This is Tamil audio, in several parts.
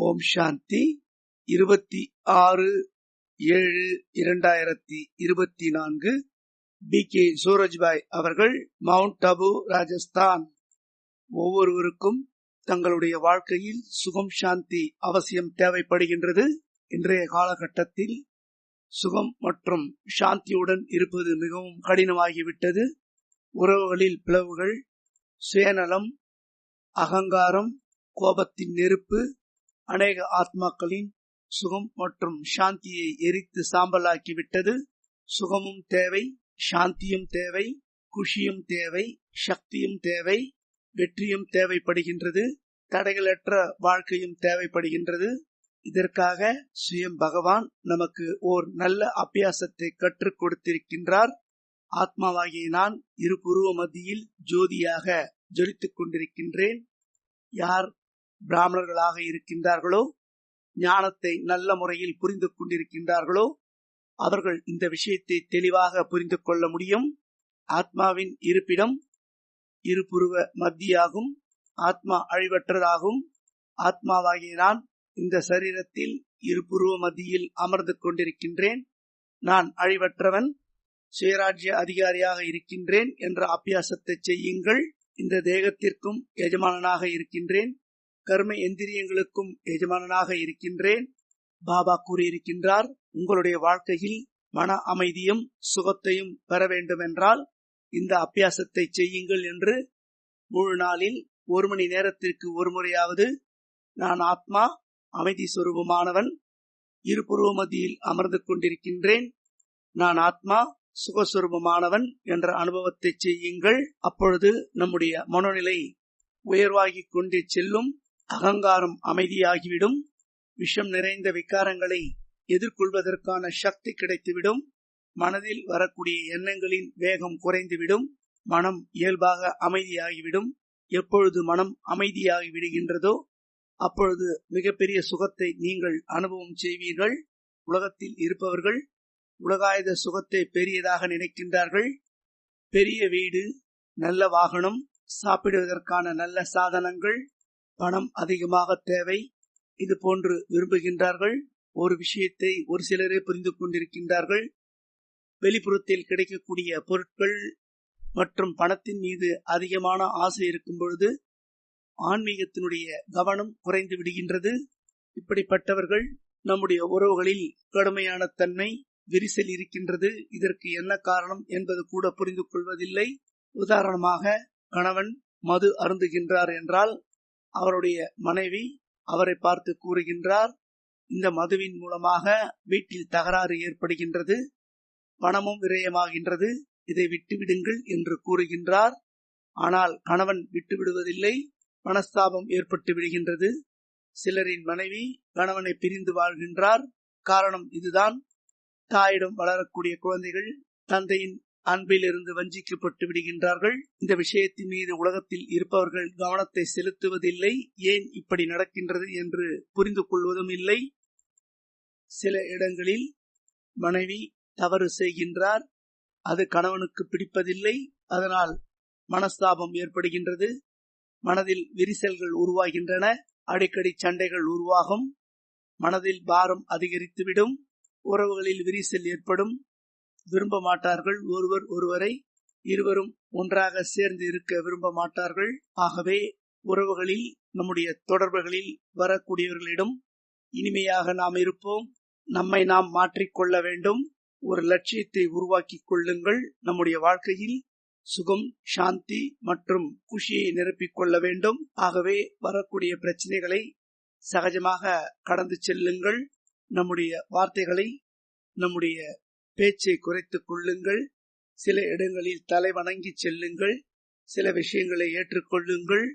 ஓம் சாந்தி. இருபத்தி ஆறு ஏழு இரண்டாயிரத்தி இருபத்தி நான்கு. பி கே சூரஜ்பாய் அவர்கள் மவுண்ட் அபு ராஜஸ்தான். ஒவ்வொருவருக்கும் தங்களுடைய வாழ்க்கையில் சுகம் சாந்தி அவசியம் தேவைப்படுகின்றது. இன்றைய காலகட்டத்தில் சுகம் மற்றும் சாந்தியுடன் இருப்பது மிகவும் கடினமாகிவிட்டது. உறவுகளில் பிளவுகள் சுயநலம் அகங்காரம் கோபத்தின் நெருப்பு அநேக ஆத்மாக்களின் சுகம் மற்றும் சாந்தியை எரித்து சாம்பலாக்கிவிட்டது. சுகமும் தேவை சாந்தியும் தேவை குஷியும் தேவை சக்தியும் தேவை வெற்றியும் தேவைப்படுகின்றது தடைகளற்ற வாழ்க்கையும் தேவைப்படுகின்றது. இதற்காக சுயம் பகவான் நமக்கு ஓர் நல்ல அபியாசத்தை கற்றுக் கொடுத்திருக்கின்றார். ஆத்மாவாகிய நான் இரு புருவ மத்தியில் ஜோதியாக ஜொலித்துக் கொண்டிருக்கின்றேன். யார் பிராமணர்களாக இருக்கின்றார்களோ? ஞானத்தை நல்ல முறையில் புரிந்து கொண்டிருக்கின்றார்களோ? அவர்கள் இந்த விஷயத்தை தெளிவாக புரிந்து கொள்ள முடியும். ஆத்மாவின் இருப்பிடம் இருபுருவ மத்தியாகும். ஆத்மா அழிவற்றதாகும். ஆத்மாவாகிய நான் இந்த சரீரத்தில் இருபுருவ மத்தியில் அமர்ந்து கொண்டிருக்கின்றேன். நான் அழிவற்றவன் சுயராஜ்ய அதிகாரியாக இருக்கின்றேன் என்ற அபியாசத்தை செய்யுங்கள். இந்த தேகத்திற்கும் எஜமானனாக இருக்கின்றேன். கர்ம எந்திரியங்களுக்கும் எஜமானனாக இருக்கின்றேன். பாபா கூறியிருக்கின்றார் உங்களுடைய வாழ்க்கையில் மன அமைதியும் சுகத்தையும் பெற வேண்டும் என்றால் இந்த அபியாசத்தை செய்யுங்கள் என்று முழு நாளில் ஒரு மணி நேரத்திற்கு ஒரு முறையாவது நான் ஆத்மா அமைதி சுரூபமானவன் இருபுருவ மத்தியில் அமர்ந்து கொண்டிருக்கின்றேன். நான் ஆத்மா சுகஸ்வரூபமானவன் என்ற அனுபவத்தை செய்யுங்கள். அப்பொழுது நம்முடைய மனநிலை உயர்வாகிக் கொண்டே செல்லும். அகங்காரம் அமைதியாகிவிடும். விஷம் நிறைந்த விகாரங்களை எதிர்கொள்வதற்கான சக்தி கிடைத்துவிடும். மனதில் வரக்கூடிய எண்ணங்களின் வேகம் குறைந்துவிடும். மனம் இயல்பாக அமைதியாகிவிடும். எப்பொழுது மனம் அமைதியாகி விடுகின்றதோ அப்பொழுது மிகப்பெரிய சுகத்தை நீங்கள் அனுபவம் செய்வீர்கள். உலகத்தில் இருப்பவர்கள் உலகாயுத சுகத்தை பெரியதாக நினைக்கின்றார்கள். பெரிய வீடு நல்ல வாகனம் சாப்பிடுவதற்கான நல்ல சாதனங்கள் பணம் அதிகமாக தேவை. இது போன்று விரும்புகின்றார்கள். ஒரு விஷயத்தை ஒரு சிலரே புரிந்து கொண்டிருக்கின்றார்கள். வெளிப்புறத்தில் கிடைக்கக்கூடிய பொருட்கள் மற்றும் பணத்தின் மீது அதிகமான ஆசை இருக்கும் பொழுது ஆன்மீகத்தினுடைய கவனம் குறைந்து விடுகின்றது. இப்படிப்பட்டவர்கள் நம்முடைய உறவுகளில் கடுமையான தன்மை விரிசல் இருக்கின்றது. இதற்கு என்ன காரணம் என்பது கூட புரிந்து கொள்வதில்லை. உதாரணமாக கணவன் மது அருந்துகின்றார் என்றால் அவருடைய மனைவி அவரை பார்த்து கூறுகின்றார் இந்த மதுவின் மூலமாக வீட்டில் தகராறு ஏற்படுகின்றது பணமும் விரயமாகின்றது இதை விட்டுவிடுங்கள் என்று கூறுகின்றார். ஆனால் கணவன் விட்டுவிடுவதில்லை மனஸ்தாபம் ஏற்பட்டு விடுகின்றது. சிலரின் மனைவி கணவனை பிரிந்து வாழ்கின்றார். காரணம் இதுதான். தாயிடம் வளரக்கூடிய குழந்தைகள் தந்தையின் அன்பிலிருந்து வஞ்சிக்கப்பட்டு விடுகின்றார்கள். இந்த விஷயத்தின் மீது உலகத்தில் இருப்பவர்கள் கவனத்தை செலுத்துவதில்லை. ஏன் இப்படி நடக்கின்றது என்று புரிந்து கொள்வதும் இல்லை. சில இடங்களில் மனைவி தவறு செய்கின்றார். அது கணவனுக்கு பிடிப்பதில்லை. அதனால் மனஸ்தாபம் ஏற்படுகின்றது. மனதில் விரிசல்கள் உருவாகின்றன. அடிக்கடி சண்டைகள் உருவாகும். மனதில் பாரம் அதிகரித்துவிடும். உறவுகளில் விரிசல் ஏற்படும். விரும்ப மாட்டார்கள். ஒருவர் ஒருவரை இருவரும் ஒன்றாக சேர்ந்து இருக்க விரும்ப மாட்டார்கள். ஆகவே உறவுகளில் நம்முடைய தொடர்புகளில் வரக்கூடியவர்களிடம் இனிமையாக நாம் இருப்போம். நம்மை நாம் மாற்றிக்கொள்ள வேண்டும். ஒரு லட்சியத்தை உருவாக்கி கொள்ளுங்கள். நம்முடைய வாழ்க்கையில் சுகம் சாந்தி மற்றும் குஷியை நிரப்பிக் கொள்ள வேண்டும். ஆகவே வரக்கூடிய பிரச்சனைகளை சகஜமாக கடந்து செல்லுங்கள். நம்முடைய வார்த்தைகளை நம்முடைய பேச்சை குறைத்துக் கொள்ளுங்கள். சில இடங்களில் தலை வணங்கி செல்லுங்கள். சில விஷயங்களை ஏற்றுக்கொள்ளுங்கள்.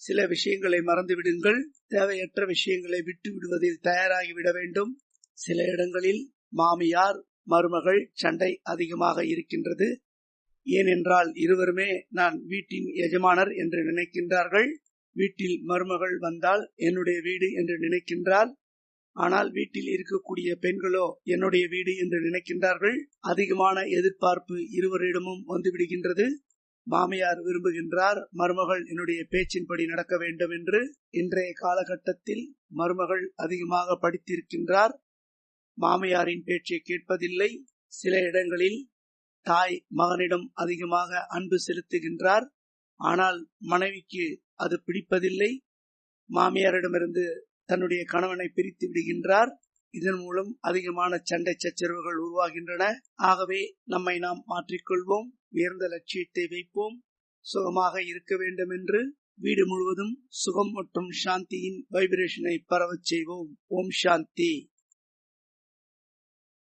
சில விஷயங்களை மறந்துவிடுங்கள். தேவையற்ற விஷயங்களை விட்டு விடுவதில் தயாராகிவிட வேண்டும். சில இடங்களில் மாமியார் மருமகள் சண்டை அதிகமாக இருக்கின்றது. ஏனென்றால் இருவருமே நான் வீட்டின் எஜமானர் என்று நினைக்கின்றார்கள். வீட்டில் மருமகள் வந்தால் என்னுடைய வீடு என்று நினைக்கின்றால் ஆனால் வீட்டில் இருக்கக்கூடிய பெண்களோ என்னுடைய வீடு என்று நினைக்கின்றார்கள். அதிகமான எதிர்பார்ப்பு இருவரிடமும் வந்துவிடுகின்றது. மாமியார் விரும்புகின்றார் மருமகள் என்னுடைய பேச்சின்படி நடக்க வேண்டும் என்று இன்றைய காலகட்டத்தில் மருமகள் அதிகமாக படித்திருக்கின்றார். மாமியாரின் பேச்சை கேட்பதில்லை. சில இடங்களில் தாய் மகனிடம் அதிகமாக அன்பு செலுத்துகின்றார். ஆனால் மனைவிக்கு அது பிடிப்பதில்லை. மாமியாரிடமிருந்து தன்னுடைய கணவனை பிரித்து விடுகின்றார். இதன் மூலம் அதிகமான சண்டை சச்சரவுகள் உருவாகின்றன. ஆகவே நம்மை நாம் மாற்றிக்கொள்வோம். உயர்ந்த லட்சியத்தை வைப்போம். சுகமாக இருக்க வேண்டும் என்று வீடு முழுவதும் சுகம் மற்றும் சாந்தியின் வைப்ரேஷனை பரவச் செய்வோம். ஓம் சாந்தி.